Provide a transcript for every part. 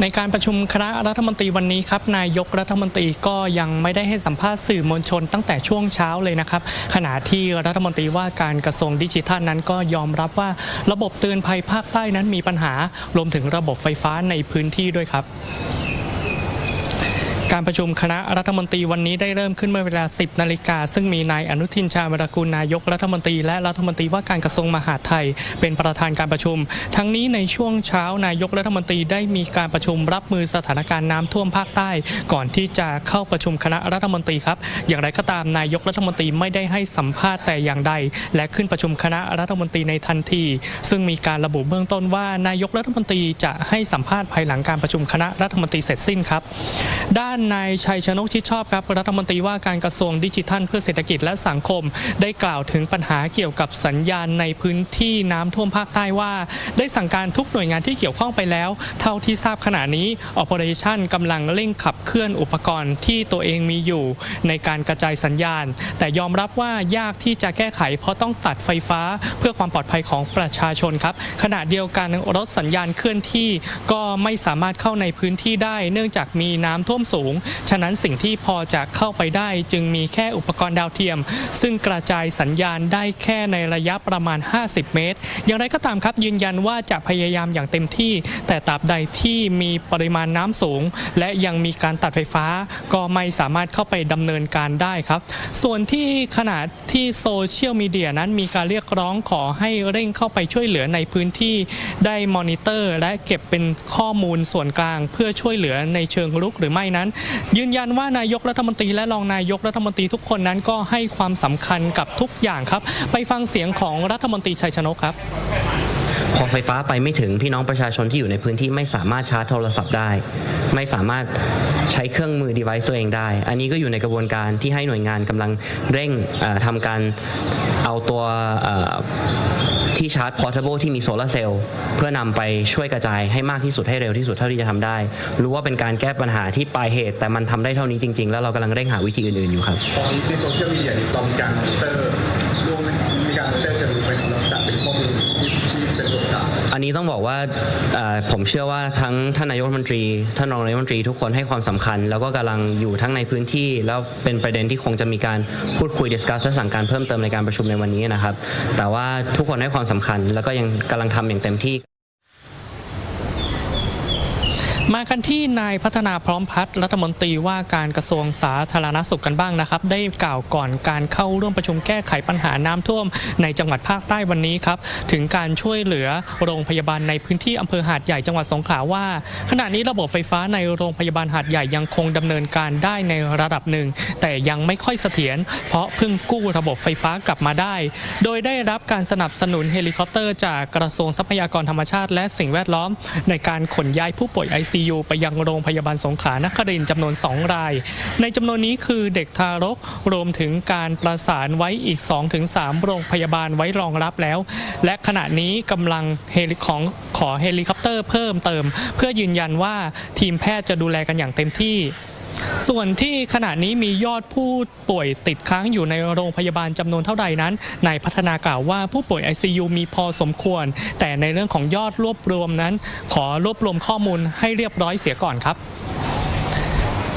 ในการประชุมคณะรัฐมนตรีวันนี้ครับนายกรัฐมนตรีก็ยังไม่ได้ให้สัมภาษณ์สื่อมวลชนตั้งแต่ช่วงเช้าเลยนะครับ ขณะที่รัฐมนตรีว่าการกระทรวงดิจิทัลนั้นก็ยอมรับว่าระบบเตือนภัยภาคใต้นั้นมีปัญหารวมถึงระบบไฟฟ้าในพื้นที่ด้วยครับ การประชุมคณะรัฐมนตรีวันนี้ได้เริ่มขึ้นเมื่อเวลา 10 นาฬิกา ซึ่งมีนายอนุทินชาญวรกูลนายกรัฐมนตรีและรัฐมนตรีว่าการกระทรวงมหาดไทย เป็นประธานการประชุม ทั้งนี้ในช่วงเช้านายกรัฐมนตรีได้มีการประชุมรับมือสถานการณ์น้ำท่วมภาคใต้ ก่อนที่จะเข้าประชุมคณะรัฐมนตรีครับ อย่างไรก็ตามนายกรัฐมนตรีไม่ได้ให้สัมภาษณ์แต่อย่างใด และขึ้นประชุมคณะรัฐมนตรีในทันที ซึ่งมีการระบุเบื้องต้นว่านายกรัฐมนตรีจะให้สัมภาษณ์ภายหลังการประชุมคณะรัฐมนตรีเสร็จสิ้นครับ ด้านนายชัยชนกชิดชอบครับ รัฐมนตรีว่าการกระทรวงดิจิทัล เพื่อเศรษฐกิจและสังคม ได้กล่าวถึงปัญหาเกี่ยวกับสัญญาณในพื้นที่น้ำท่วมภาคใต้ว่า ได้สั่งการทุกหน่วยงานที่เกี่ยวข้องไปแล้ว เท่าที่ทราบขณะนี้ Operation กำลังเร่งขับเคลื่อนอุปกรณ์ที่ตัวเองมีอยู่ในการกระจายสัญญาณ แต่ยอมรับว่ายากที่จะแก้ไข เพราะต้องตัดไฟฟ้าเพื่อความปลอดภัยของประชาชนครับขณะเดียวกันรถสัญญาณเคลื่อนที่ ก็ไม่สามารถเข้าในพื้นที่ได้ เนื่องจากมีน้ำท่วมสูงฉะนั้นสิ่งที่พอจะเข้าไปได้จึงมีแค่อุปกรณ์ดาวเทียม ซึ่งกระจายสัญญาณได้แค่ในระยะประมาณ 50 เมตร อย่างไรก็ตามครับยืนยันว่าจะพยายามอย่างเต็มที่ แต่ตราบใดที่มีปริมาณน้ำสูง และยังมีการตัดไฟฟ้า ก็ไม่สามารถเข้าไปดำเนินการได้ครับ ส่วนที่ขณะที่โซเชียลมีเดียนั้นมีการเรียกร้องขอให้เร่งเข้าไปช่วยเหลือในพื้นที่ได้มอนิเตอร์ และเก็บเป็นข้อมูลส่วนกลาง เพื่อช่วยเหลือในเชิงรุกหรือไม่นั้นยืนยันว่านายกรัฐมนตรีและรองนายกรัฐมนตรีทุกคนนั้นก็ให้ความสำคัญกับทุกอย่างครับ ไปฟังเสียงของรัฐมนตรีชัยชนกครับ พอไฟฟ้าไปไม่ถึงพี่น้องประชาชนที่อยู่ในพื้นที่ไม่สามารถชาร์จโทรศัพท์ได้ ไม่สามารถใช้เครื่องมือ device ตัวเองได้ อันนี้ก็อยู่ในกระบวนการที่ให้หน่วยงานกำลังเร่งเอ่อทำการเอาตัวที่ชาร์จ portable ที่มีโซลาร์เซลล์เพื่อนำไปช่วยกระจายให้มากที่สุดให้เร็วที่สุดเท่าที่จะทำได้ รู้ว่าเป็นการแก้ปัญหาที่ปลายเหตุ แต่มันทำได้เท่านี้จริง ๆ แล้วเรากำลังเร่งหาวิธีอื่นๆอยู่ครับตอนนี้ในโซเชียลมีเดียนี่เรามีการมอนิเตอร์ร่วมมีการม อันนี้ต้องบอกว่าผมเชื่อว่าทั้งท่านนายกรัฐมนตรีท่านรองนายกรัฐมนตรีทุกคนให้ความสำคัญ แล้วก็กำลังอยู่ทั้งในพื้นที่ แล้วเป็นประเด็นที่คงจะมีการพูดคุยดิสคัสและสั่งการเพิ่มเติมในการประชุมในวันนี้นะครับ แต่ว่าทุกคนให้ความสำคัญ แล้วก็ยังกำลังทำอย่างเต็มที่ มากันที่นายพัฒนาพร้อมพัฒน์รัฐมนตรีว่าการกระทรวงสาธารณสุขกันบ้างนะครับ ได้กล่าวก่อนการเข้าร่วมประชุมแก้ไขปัญหาน้ำท่วม ในจังหวัดภาคใต้วันนี้ครับ ถึงการช่วยเหลือโรงพยาบาลในพื้นที่อำเภอหาดใหญ่จังหวัดสงขลาว่า ขณะนี้ระบบไฟฟ้าในโรงพยาบาลหาดใหญ่ยังคงดำเนินการได้ในระดับหนึ่ง แต่ยังไม่ค่อยเสถียรเพราะเพิ่งกู้ระบบไฟฟ้ากลับมาได้ โดยได้รับการสนับสนุนเฮลิคอปเตอร์ จากกระทรวงทรัพยากรธรรมชาติ และสิ่งแวดล้อม ในการขนย้ายผู้ป่วยไอ ICU ไปยังโรงพยาบาลสงขลานครินจำนวน 2 ราย ในจำนวนนี้คือเด็กทารกรวมถึงการประสานไว้อีก 2-3 โรงพยาบาลไว้รองรับแล้ว และขณะนี้กำลังเฮลิของขอเฮลิคอปเตอร์เพิ่มเติม เพื่อยืนยันว่าทีมแพทย์จะดูแลกันอย่างเต็มที่ ส่วนที่ขณะนี้มียอดผู้ป่วยติดค้างอยู่ในโรงพยาบาลจำนวนเท่าใดนั้นนายพัฒนากล่าวว่าผู้ป่วย ICU มีพอสมควร แต่ในเรื่องของยอดรวบรวมนั้น ขอรวบรวมข้อมูลให้เรียบร้อยเสียก่อนครับ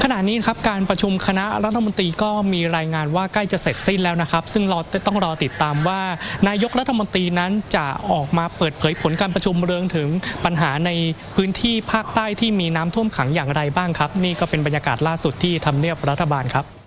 ขณะนี้ครับการประชุมคณะรัฐมนตรีก็มีรายงานว่าใกล้จะเสร็จสิ้นแล้วนะครับ ซึ่งเราต้องรอติดตามว่านายกรัฐมนตรีนั้นจะออกมาเปิดเผยผลการประชุมเรื่องถึงปัญหาในพื้นที่ภาคใต้ที่มีน้ำท่วมขังอย่างไรบ้างครับ นี่ก็เป็นบรรยากาศล่าสุดที่ทำเนียบรัฐบาลครับ